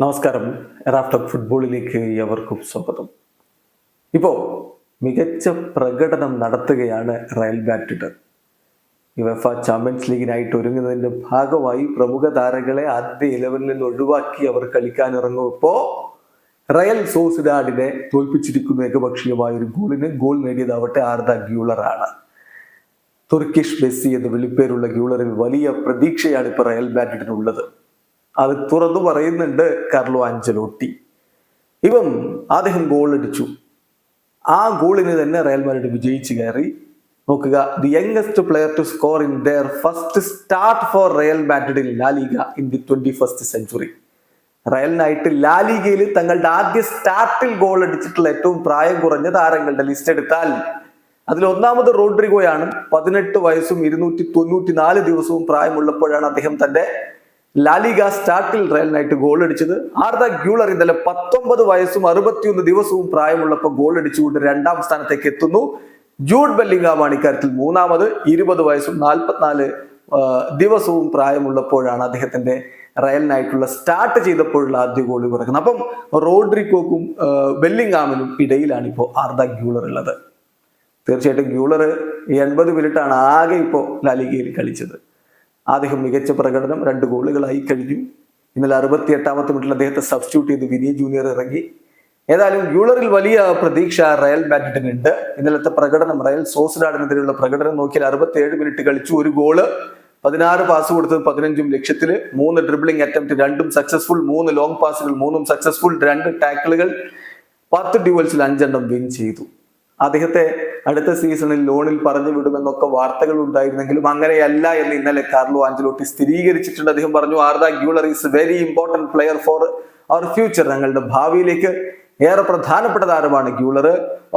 നമസ്കാരം. റാഫ്റ്റർ ഫുട്ബോളിലേക്ക് എവർക്കും സ്വാഗതം. ഇപ്പോൾ മികച്ച പ്രകടനം നടത്തുകയാണ് റയൽ മാഡ്രിഡ്. യുവഫ ചാമ്പ്യൻസ് ലീഗിനായിട്ട് ഒരുങ്ങുന്നതിന്റെ ഭാഗമായി പ്രമുഖ താരങ്ങളെ ആദ്യ ഇലവനിൽ നിന്ന് ഒഴിവാക്കി അവർ കളിക്കാൻ ഇറങ്ങുമ്പോൾ റയൽ സോസിഡാഡിനെ തോൽപ്പിച്ചിരിക്കുന്ന ഏകപക്ഷീയമായ ഒരു ഗോളിന് ഗോൾ നേടിയതാവട്ടെ ആർദ ഗ്യൂളറാണ്. തുർക്കിഷ് മെസ്സി എന്ന് വിളിപ്പേരുള്ള ഗ്യൂളറിൽ വലിയ പ്രതീക്ഷയാണ് ഇപ്പോൾ റയൽ മാഡ്രിഡിനുള്ളത്. അത് തുറന്നു പറയുന്നുണ്ട് കാർലോ അഞ്ചലോട്ടി ഇവം അദ്ദേഹം ഗോൾ അടിച്ചു. ആ ഗോളിന് തന്നെ റയൽ മാഡ്രിഡ് വിജയിച്ചു കയറി. നോക്കുക the youngest player to score in their first start for Real Madrid in La Liga in the twenty first century റയലിനായിട്ട് ലാലിഗയിൽ തങ്ങളുടെ ആദ്യ സ്റ്റാർട്ടിൽ ഗോൾ അടിച്ചിട്ടുള്ള ഏറ്റവും പ്രായം കുറഞ്ഞ താരങ്ങളുടെ ലിസ്റ്റ് എടുത്താൽ അതിൽ ഒന്നാമത് റോഡ്രിഗോയാണ് പതിനെട്ട് വയസ്സും ഇരുന്നൂറ്റി തൊണ്ണൂറ്റി നാല് ദിവസവും പ്രായമുള്ളപ്പോഴാണ് അദ്ദേഹം തന്റെ ലാലിഗ സ്റ്റാർട്ടിൽ റയലിനായിട്ട് ഗോൾ അടിച്ചത് ആർദ ഗ്യൂളർ ഇന്നലെ പത്തൊമ്പത് വയസ്സും അറുപത്തിയൊന്ന് ദിവസവും പ്രായമുള്ളപ്പോൾ ഗോൾ അടിച്ചുകൊണ്ട് രണ്ടാം സ്ഥാനത്തേക്ക് എത്തുന്നു. ജൂഡ് ബെല്ലിംഗാമാണ് ഇക്കാര്യത്തിൽ മൂന്നാമത്. ഇരുപത് വയസ്സും നാൽപ്പത്തിനാല് ദിവസവും പ്രായമുള്ളപ്പോഴാണ് അദ്ദേഹത്തിന്റെ റയലിനായിട്ടുള്ള സ്റ്റാർട്ട് ചെയ്തപ്പോഴുള്ള ആദ്യ ഗോൾ കുറക്കുന്നത് അപ്പം റോഡ്രിക്കോക്കും ബെല്ലിംഗാമിനും ഇടയിലാണ് ഇപ്പോൾ ആർദ ഗ്യൂളർ ഉള്ളത്. തീർച്ചയായിട്ടും ഗ്യൂളർ എൺപത് മിനിറ്റാണ് ആകെ ഇപ്പോൾ ലാലിഗയിൽ കളിച്ചത്. അദ്ദേഹം മികച്ച പ്രകടനം രണ്ട് ഗോളുകളായി കഴിഞ്ഞു. ഇന്നലെ അറുപത്തി എട്ടാമത്തെ മിനിറ്റിൽ അദ്ദേഹത്തെ സബ്സ്റ്റിറ്റ്യൂട്ട് ചെയ്ത് വിനിയ ജൂനിയർ ഇറങ്ങി. ഏതായാലും യൂളറിൽ വലിയ പ്രതീക്ഷ റയൽ മാഡ്രിഡിനുണ്ട്. ഇന്നലത്തെ പ്രകടനം റയൽ സോസിഡാഡിനെതിരെയുള്ള പ്രകടനം നോക്കിയാൽ അറുപത്തി ഏഴ് മിനിറ്റ് കളിച്ചു ഒരു ഗോൾ പതിനാറ് പാസ് കൊടുത്തത് പതിനഞ്ചും ലക്ഷ്യത്തിൽ മൂന്ന് ഡ്രിബിളിംഗ് അറ്റംപ്റ്റ് രണ്ടും സക്സസ്ഫുൾ മൂന്ന് ലോങ് പാസുകൾ മൂന്നും സക്സസ്ഫുൾ രണ്ട് ടാക്കിളുകൾ പത്ത് ഡ്യൂവൽസിൽ അഞ്ചെണ്ണം വിൻ ചെയ്തു. അദ്ദേഹത്തെ അടുത്ത സീസണിൽ ലോണിൽ പറഞ്ഞു വിടുമെന്നൊക്കെ വാർത്തകൾ ഉണ്ടായിരുന്നെങ്കിലും അങ്ങനെയല്ല എന്ന് ഇന്നലെ കാർലോ ആഞ്ചലോട്ടി സ്ഥിരീകരിച്ചിട്ടുണ്ട്. അദ്ദേഹം പറഞ്ഞു Arda Guler is very important player for our future ഞങ്ങളുടെ ഭാവിയിലേക്ക് ഏറെ പ്രധാനപ്പെട്ട താരമാണ് Guler.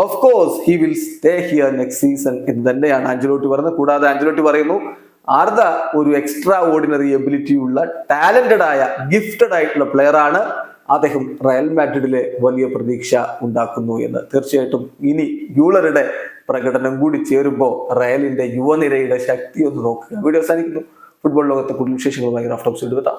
Of course he will stay here next season എന്ന് തന്നെയാണ് ആഞ്ചലോട്ടി പറയുന്നത്. കൂടാതെ ആഞ്ചലോട്ടി പറയുന്നു ആർദ ഒരു എക്സ്ട്രാ ഓർഡിനറി എബിലിറ്റി ഉള്ള ടാലന്റഡ് ആയ ഗിഫ്റ്റഡ് ആയിട്ടുള്ള പ്ലെയർ ആണ് അദ്ദേഹം റയൽ മാഡ്രിഡിലെ വലിയ പ്രതീക്ഷ ഉണ്ടാക്കുന്നു എന്ന്. തീർച്ചയായിട്ടും ഇനി ഗ്യൂളറുടെ പ്രകടനം കൂടി ചേരുമ്പോൾ റയലിന്റെ യുവനിരയുടെ ശക്തി ഒന്ന് നോക്കുക. വീഡിയോ അവസാനിക്കുന്നു. ഫുട്ബോൾ ലോകത്തെ കൂടുതൽ വിശേഷങ്ങളുമായി റാഫ്റ്റോപ്സ് എടുത്താം